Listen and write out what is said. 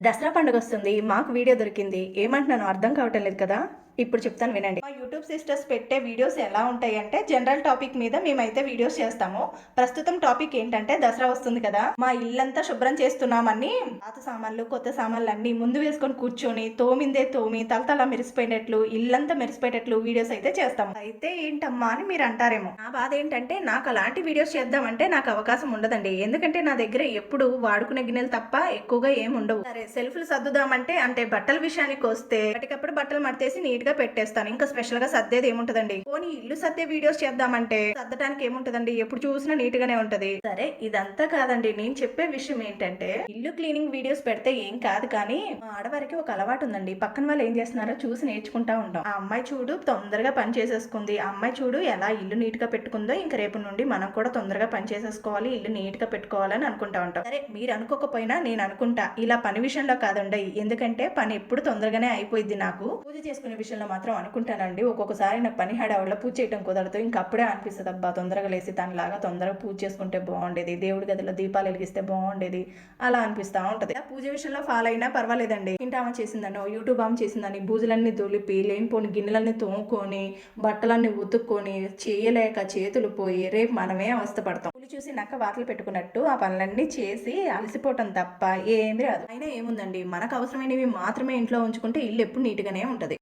దసరా పండుగ వస్తుంది మాకు వీడియో దొరికింది ఏమంటున్నాను అర్థం కావటం లేదు కదా? ఇప్పుడు చెప్తాను వినండి. మా యూట్యూబ్ సిస్టర్స్ పెట్టే వీడియోస్ ఎలా ఉంటాయి అంటే జనరల్ టాపిక్ మీద మేమైతే వీడియోస్ చేస్తాము. ప్రస్తుతం టాపిక్ ఏంటంటే దసరా వస్తుంది కదా. మా ఇల్లంతా శుభ్రం చేస్తున్నామని పాత సామాన్లు కొత్త సామాన్లు అన్ని ముందు వేసుకొని కూర్చొని తోమిందే తోమి తలతల మెరిసిపోయినట్లు ఇల్లంతా మెరిసిపోయేటట్లు వీడియోస్ అయితే చేస్తాము. అయితే ఏంటమ్మా అని మీరు అంటారేమో. నా బాధ ఏంటంటే నాకు అలాంటి వీడియోస్ చేద్దామంటే నాకు అవకాశం ఉండదండి. ఎందుకంటే నా దగ్గర ఎప్పుడు వాడుకునే గిన్నెలు తప్ప ఎక్కువగా ఏం ఉండవు. సరే సెల్ఫ్లు సర్దుదామంటే అంటే బట్టల విషయానికి వస్తే ఎప్పటికప్పుడు బట్టలు మడతేసి నీట్ గా పెట్టేస్తాను. ఇంకా స్పెషల్గా సర్దేది ఏముంటదండి? పోనీ ఇల్లు సర్దే వీడియోస్ చేద్దామంటే సర్దటానికి ఏముంటదండి? ఎప్పుడు చూసినా నీట్ గానే ఉంటది. సరే ఇదంతా కాదండి. నేను చెప్పే విషయం ఏంటంటే ఇల్లు క్లీనింగ్ వీడియోస్ పెడితే ఏం కాదు కానీ మా ఆడవారికి ఒక అలవాటు ఉందండి. పక్కన వాళ్ళు ఏం చేస్తున్నారో చూసి నేర్చుకుంటా ఉంటాం. ఆ అమ్మాయి చూడు తొందరగా పని చేసేసుకుంది. ఆ అమ్మాయి చూడు ఎలా ఇల్లు నీట్గా పెట్టుకుందో ఇంకా రేపు నుండి మనం కూడా తొందరగా పని చేసేసుకోవాలి ఇల్లు నీట్గా పెట్టుకోవాలని అనుకుంటా ఉంటాం. సరే మీరు అనుకోకపోయినా నేను అనుకుంటా. ఇలా పని విషయంలో కాదుండయి ఎందుకంటే పని ఎప్పుడు తొందరగానే అయిపోయింది నాకు. పూజ చేసుకునే విషయంలో మాత్రం అనుకుంటానండి. ఒక్కొక్కసారి నాకు పని హడావుల్లో పూజ చేయడం కుదరదు. ఇంకా అప్పుడే అనిపిస్తుంది అబ్బా తొందరగా లేసి తనలాగా తొందరగా పూజ చేసుకుంటే బాగుండేది. దేవుడి గదిలో దీపాలు వెలిగిస్తే బాగుండేది. అలా అనిపిస్తా ఉంటది. ఆ పూజ విషయంలో ఫాలో అయినా పర్వాలేదండి. ఇంటి ఆమె చేసిందనో యూట్యూబ్ ఆమె చేసిందని బూజులన్నీ దులిపి లేనిపోని గిన్నెలన్నీ తోముకొని బట్టలన్నీ ఉతుక్కొని చేయలేక చేతులు పోయి రేపు మనమే అవస్థపడతాం. పులి చూసి నక్క వాతలు పెట్టుకున్నట్టు ఆ పనులన్నీ చేసి అలసిపోవటం తప్ప ఏమి రాదు. అయినా ఏముందండి? మనకు అవసరమైనవి మాత్రమే ఇంట్లో ఉంచుకుంటే ఇల్లు ఎప్పుడు నీట్గానే ఉంటది.